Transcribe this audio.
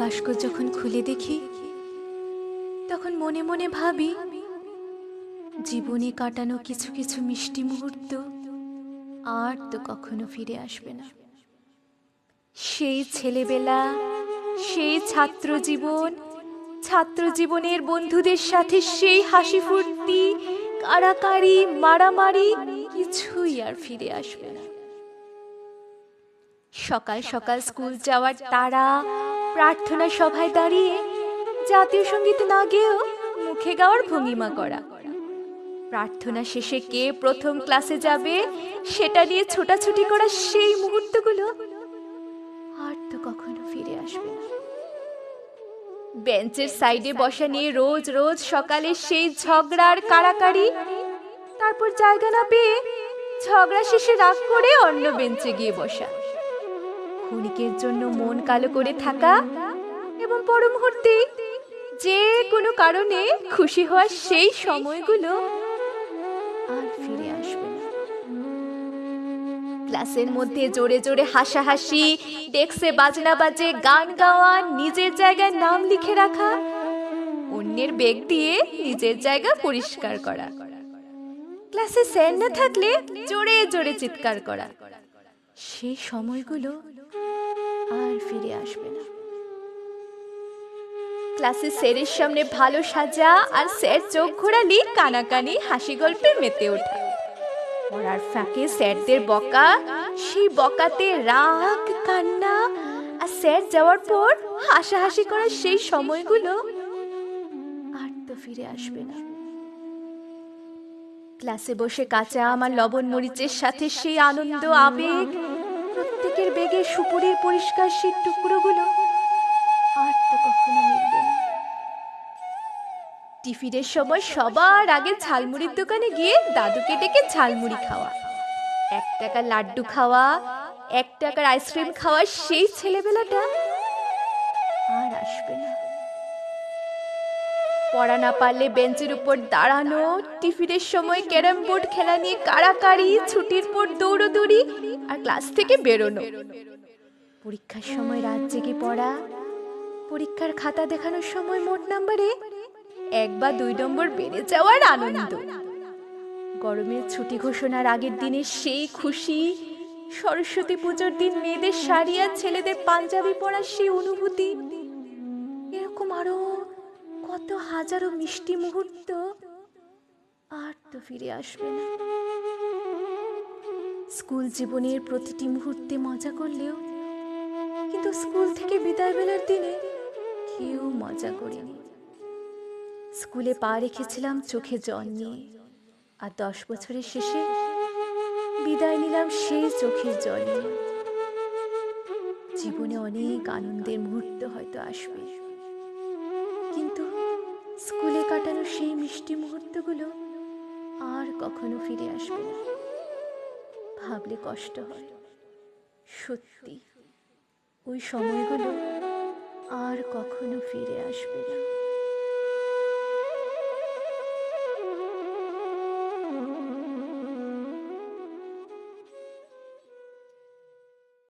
বাস্ক যখন খুলে দেখি, তখন মনে মনে ভাবি, জীবনে কাটানো কিছু কিছু মিষ্টি মুহূর্ত আর তো কখনো ফিরে আসবে না। সেই ছেলেবেলা, সেই ছাত্র জীবন ছাত্র জীবনের বন্ধুদের সাথে সেই হাসি ফুর্তি, কাড়াকাড়ি, মারামারি কিছুই আর ফিরে আসবে না। সকাল সকাল স্কুল যাওয়ার তারা প্রার্থনা সভায় দাঁড়িয়ে জাতীয় সংগীত না গেয়েও মুখে গাওয়ার ভঙ্গিমা করা। প্রার্থনা শেষে কে প্রথম ক্লাসে যাবে সেটা নিয়ে ছোটাছুটি করা সেই মুহূর্তগুলো আর তো কখনো ফিরে আসবে না। বেঞ্চের সাইডে বসা নিয়ে রোজ রোজ সকালে সেই ঝগড়ার কাড়াকাড়ি, তারপর জায়গা না পেয়ে ঝগড়া শেষে রাগ করে অন্য বেঞ্চে গিয়ে বসা। ক্ষণিকের জন্য মন কালো করে থাকা এবং পর মুহূর্তে যে কোনো কারণে খুশি হওয়ার সেই সময়গুলো আর ফিরে আসবে ক্লাসের মধ্যে জোরে জোরে হাসাহাসি, ডেস্কে বাজনা বাজে, গান গাওয়া, নিজের জায়গায় নাম লিখে রাখা, অন্যের বেগ দিয়ে নিজের জায়গা পরিষ্কার করা। ক্লাসে স্যার না থাকলে জোরে জোরে চিৎকার করা। সেই সময়গুলো আর ফিরে আসবে না। ক্লাসে স্যারের সামনে ভালো সাজা আর স্যার চোখ ঘোরালি, কানাকানি, হাসি গল্পে মেতে ওঠা। পড়ার ফাঁকে স্যারদের বকা, সেই বকাতে রাগ, কান্না আর স্যার যাওয়ার পর হাসাহাসি করার সেই সময়গুলো আর তো ফিরে আসবে না। ক্লাসে বসে কাঁচা আমার লবণ মরিচের সাথে সেই আনন্দ, আবেগ প্রত্যেকের বেগে সুপুরির পরিষ্কার সেই টুকরোগুলো আর তো কখনো মিলবে না। টিফিনের সময় সবার আগে ঝালমুড়ির দোকানে গিয়ে দাদুকে ডেকে ঝালমুড়ি খাওয়া। এক টাকার লাড্ডু খাওয়া, এক টাকার আইসক্রিম খাওয়া সেই ছেলেবেলাটা আর আসবে না। পড়া না পারলে বেঞ্চের উপর দাঁড়ানো, টিফিনের সময় ক্যারাম বোর্ড খেলা নিয়ে কাড়াকাড়ি, ছুটির পর দৌড়োদৌড়ি আর ক্লাস থেকে বেরোনো। পরীক্ষার সময় রাত জেগে পড়া, পরীক্ষার খাতা দেখানোর সময় মোট নাম্বারে এক বা দুই নম্বর বেড়ে যাওয়ার আনন্দ। গরমের ছুটি ঘোষণার আগের দিনে সেই খুশি, সরস্বতী পুজোর দিন মেয়েদের শাড়ি আর ছেলেদের পাঞ্জাবি পরার সেই অনুভূতি, এরকম আরও কত হাজারো মিষ্টি মুহূর্ত আর তো ফিরে আসবে না। স্কুল জীবনের প্রতিটি মুহূর্তে মজা করলেও, কিন্তু স্কুল থেকে বিদায় বেলার দিনে কেউ মজা করেনি। স্কুলে পা রেখেছিলাম চোখে জল নিয়ে, আর দশ বছরের শেষে বিদায় নিলাম সেই চোখের জল নিয়ে। জীবনে অনেক আনন্দের মুহূর্ত হয়তো আসবে। স্কুলে কাটানো সেই মিষ্টি মুহূর্তগুলো আর কখনো ফিরে আসবে না। ভাবলে কষ্ট হয়। সত্যি, ওই সময়গুলো আর কখনো ফিরে আসবে না।